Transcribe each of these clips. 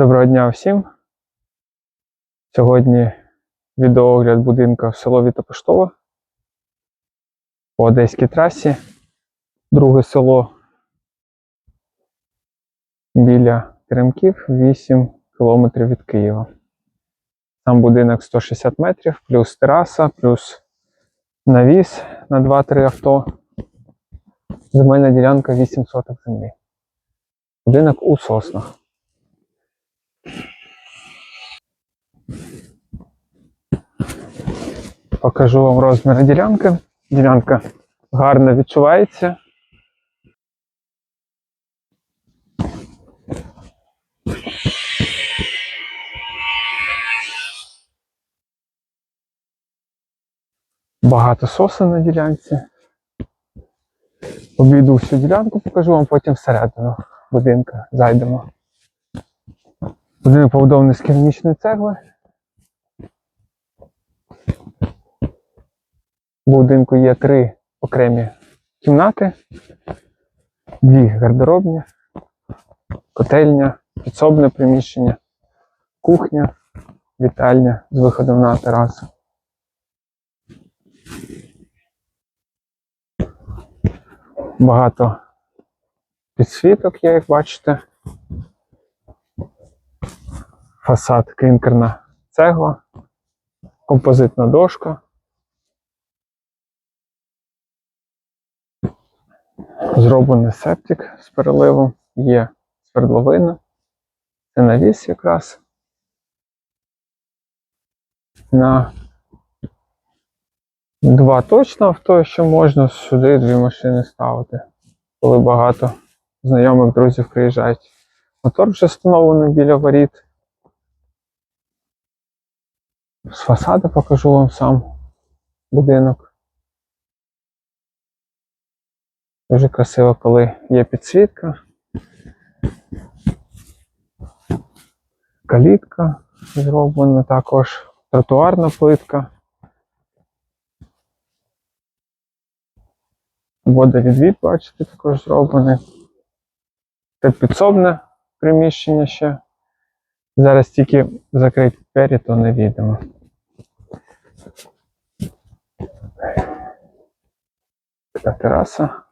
Доброго дня всім. Сьогодні відеоогляд будинка в село Вітопоштове по Одеській трасі. Друге село біля Теремків, 8 кілометрів від Києва. Сам будинок 160 метрів, плюс тераса, плюс навіс на 2-3 авто. Земельна ділянка 8 соток землі. Будинок у соснах. Покажу вам розміри ділянки. Ділянка гарно відчувається. Багато сосен на ділянці. Обійду всю ділянку, покажу вам потім всередину будинка. Зайдемо. Будинок побудований з керамічної цегли. В будинку є три окремі кімнати, дві гардеробні, котельня, підсобне приміщення, кухня, вітальня з виходом на терасу. Багато підсвіток як бачите. Фасад клінкерна цегла, композитна дошка. Зроблений септик з переливом, є свердловина. Це навіс якраз. На два точно авто, що можна сюди дві машини ставити, коли багато знайомих друзів приїжджають. Мотор вже встановлений біля воріт. З фасаду покажу вам сам будинок. Дуже красиво, коли є підсвітка. Калітка зроблена також, тротуарна плитка. Водовідвід, бачите, також зроблений. Це підсобне приміщення ще. Зараз тільки закриті двері, то не da traça.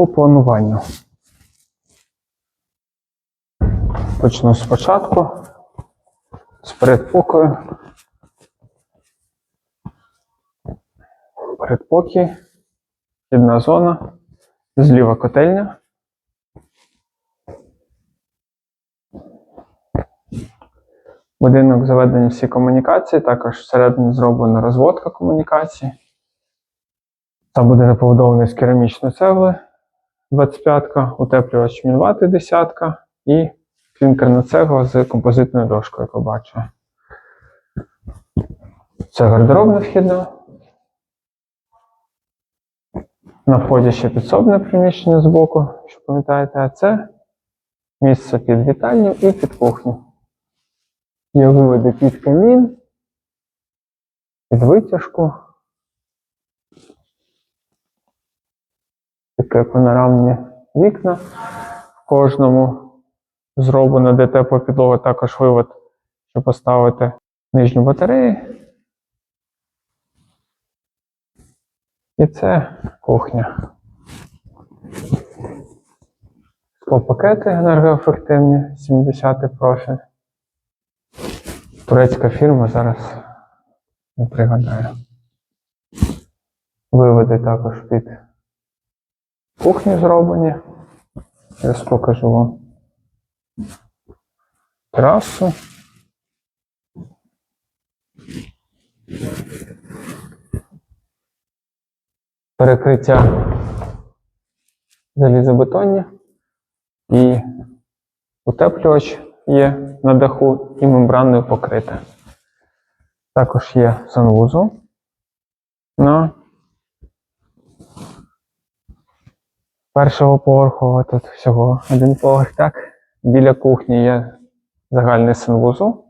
По плануванню. Почну спочатку. З передпокою. Передпокій. Вхідна зона. Зліва котельня. Будинок заведені всі комунікації, також всередині зроблена розводка комунікацій. Там будинок побудований з керамічної цегли 25-ка, утеплювач мінвати 10-ка і клінкерна цегла з композитною дошкою, як бачите. Це гардеробна вхідна. На вході ще підсобне приміщення збоку, що пам'ятаєте, а це місце під вітальню і під кухню. Є виводи під камін, під витяжку. Таке панорамні вікна. В кожному зроблено, де тепла підлога, також вивод, щоб поставити нижню батарею. І це кухня. Склопакети енергоефективні, 70 профіль. Турецька фірма зараз не пригадаю. Виводи також під кухню зроблені. Зараз покажу вам терасу. Перекриття залізобетонні і утеплювач є на даху і мембраною покрите. Також є санвузол на першого поверху. Тут всього один поверх, так. Біля кухні є загальний санвузол.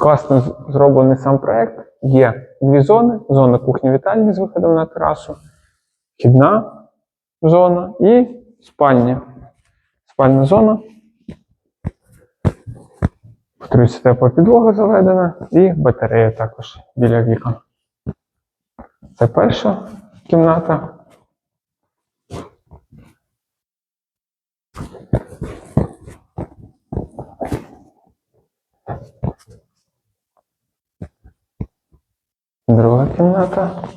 Класно зроблений сам проект. Є дві зони: зона кухні-вітальні з виходом на терасу, вхідна зона і спальня. Спальна зона. Повторюся, тепла підлога заведена і батарея також біля вікон. Це перша кімната. Друга кімната.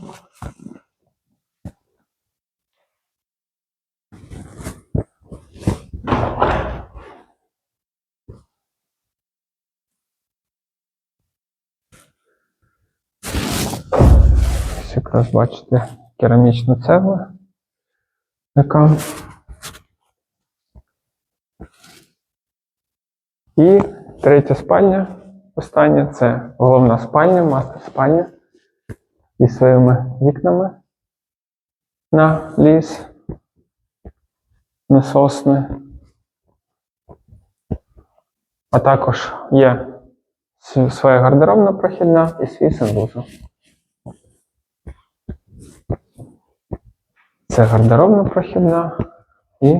Ось якраз бачите керамічну цеглу, яка. І третя спальня, остання це головна спальня, мастер спальня зі своїми вікнами на ліс, на сосни. А також є своя гардеробна прохідна і свій санвузол. Це гардеробна прохідна і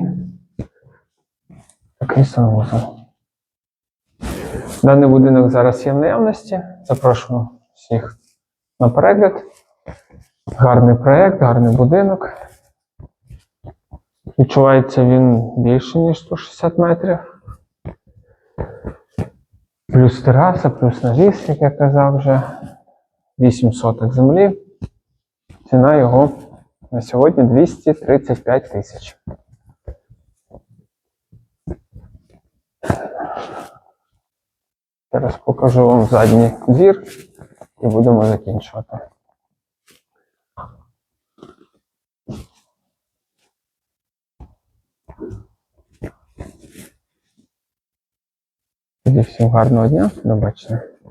такий санвузол. Даний будинок зараз є в наявності. Запрошую всіх на перегляд. Гарний проєкт, гарний будинок. Відчувається він більше, ніж 160 метрів. Плюс тераса, плюс навіс, як я казав вже. 8 соток землі. Ціна його на сьогодні 235 тисяч. Зараз покажу вам задній двір і будемо закінчувати. Тоді всім гарного дня, до бачення.